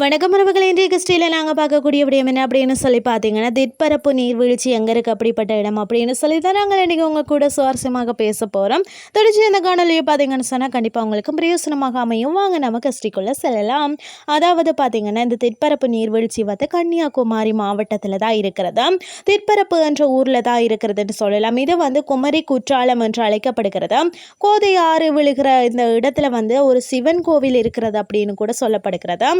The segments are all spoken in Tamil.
வணக்கம் உறவுகளை இன்றைய கிறிஸ்டியில் நாங்கள் பார்க்கக்கூடிய விடயம் என்ன அப்படின்னு சொல்லி பார்த்தீங்கன்னா திட்பரப்பு நீர்வீழ்ச்சி எங்கே இருக்குது அப்படிப்பட்ட இடம் அப்படின்னு சொல்லி தான் நாங்கள் இன்றைக்கி உங்கள் கூட சுவாரஸ்யமாக பேச போகிறோம் தொடர்ச்சி இந்த காணொலியை பார்த்தீங்கன்னு சொன்னால் கண்டிப்பாக உங்களுக்கு பிரயோசனமாக அமையும். வாங்க நம்ம கிறிஸ்டிக்குள்ளே செல்லலாம். அதாவது பார்த்தீங்கன்னா இந்த திட்பரப்பு நீர்வீழ்ச்சி வந்து கன்னியாகுமரி மாவட்டத்தில் தான் இருக்கிறது. திட்பரப்பு என்ற ஊரில் தான் இருக்கிறதுன்னு சொல்லலாம். இது வந்து குமரி குற்றாலம் என்று அழைக்கப்படுகிறது. கோதை ஆறு விழுகிற இந்த இடத்துல வந்து ஒரு சிவன் கோவில் இருக்கிறது அப்படின்னு கூட சொல்லப்படுகிறது.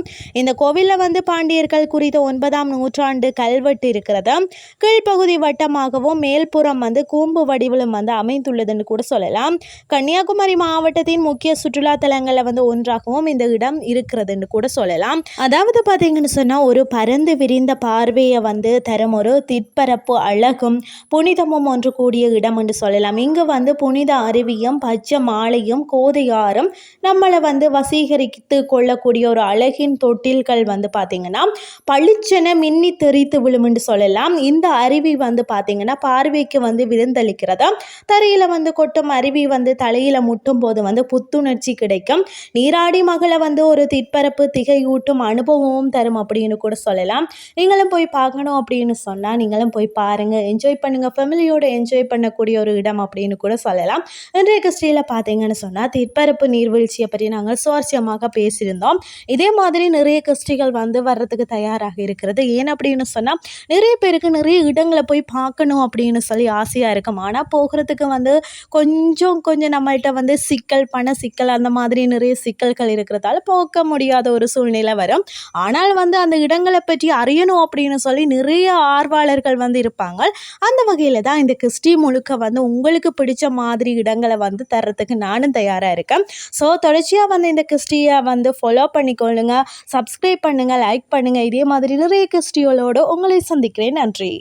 இந்த கோவிலில் வந்து பாண்டியர்கள் குறித்த ஒன்பதாம் நூற்றாண்டு கல்வெட்டு இருக்கிறது. கீழ்ப்பகுதி வட்டமாகவும் மேல்புறம் வந்து கூம்பு வடிவிலும் வந்து அமைந்துள்ளதுன்னு கூட சொல்லலாம். கன்னியாகுமரி மாவட்டத்தின் முக்கிய சுற்றுலா தலங்களில் வந்து ஒன்றாகவும் இந்த இடம் இருக்கிறதுன்னு கூட சொல்லலாம். அதாவது பார்த்தீங்கன்னு சொன்னால் ஒரு பரந்து விரிந்த பார்வையை வந்து தரும் ஒரு திற்பரப்பு அழகும் புனிதமும் ஒன்று கூடிய இடம் என்று சொல்லலாம். இங்கு வந்து புனித அருவியும் பச்சை மாலையும் கோதையாரும் நம்மளை வந்து வசீகரித்து கொள்ளக்கூடிய ஒரு அழகின் தொட்டில் தொட்டில்கள் வந்து பார்த்திங்கன்னா பளிச்சென மின்னி தெரித்து விழும்னு சொல்லலாம். இந்த அருவி வந்து பார்த்திங்கன்னா பார்வைக்கு வந்து விருந்தளிக்கிறதா? தரையில் வந்து கொட்டும் அருவி வந்து தலையில் முட்டும் போது வந்து புத்துணர்ச்சி கிடைக்கும். நீராடி மகளை வந்து ஒரு திட்பரப்பு திகையூட்டும் அனுபவமும் தரும் அப்படின்னு கூட சொல்லலாம். நீங்களும் போய் பார்க்கணும் அப்படின்னு சொன்னால் நீங்களும் போய் பாருங்கள் என்ஜாய் பண்ணுங்கள் ஃபேமிலியோடு என்ஜாய் பண்ணக்கூடிய ஒரு இடம் அப்படின்னு கூட சொல்லலாம். இன்றைய கிறிஸ்டியில் பார்த்தீங்கன்னு சொன்னால் திற்பரப்பு நீர்வீழ்ச்சியை பற்றி நாங்கள் சுவாரஸ்யமாக பேசியிருந்தோம். இதே மாதிரி நிறைய கிறிஸ்டிகள் வந்து வர்றதுக்கு தயாராக இருக்கிறது. ஏன் அப்படின்னு சொன்னால் நிறைய பேருக்கு நிறைய இடங்களை போய் பார்க்கணும் அப்படின்னு சொல்லி ஆசையாக இருக்கும். ஆனால் போகிறதுக்கு வந்து கொஞ்சம் கொஞ்சம் நம்மள்கிட்ட வந்து சிக்கல் பண சிக்கல் அந்த மாதிரி நிறைய சிக்கல்கள் இருக்கிறதால போக முடியாத ஒரு சூழ்நிலை வரும். ஆனால் வந்து அந்த இடங்களை பற்றி அறியணும் அப்படின்னு சொல்லி நிறைய ஆர்வலர்கள் வந்து இருப்பாங்க. அந்த வகையில் தான் இந்த கிறிஸ்டி முழுக்க வந்து உங்களுக்கு பிடிச்ச மாதிரி இடங்களை வந்து தர்றதுக்கு நானும் தயாராக இருக்கேன். ஸோ தொடர்ச்சியாக வந்து இந்த கிறிஸ்டியை வந்து ஃபாலோ பண்ணிக்கொள்ளுங்க. சப்ஸ்கிரைப் பண்ணுங்கள் லைக் பண்ணுங்கள் இதே மாதிரி நிறைய கிறிஸ்டியோலோடு உங்களை சந்திக்கிறேன். நன்றி.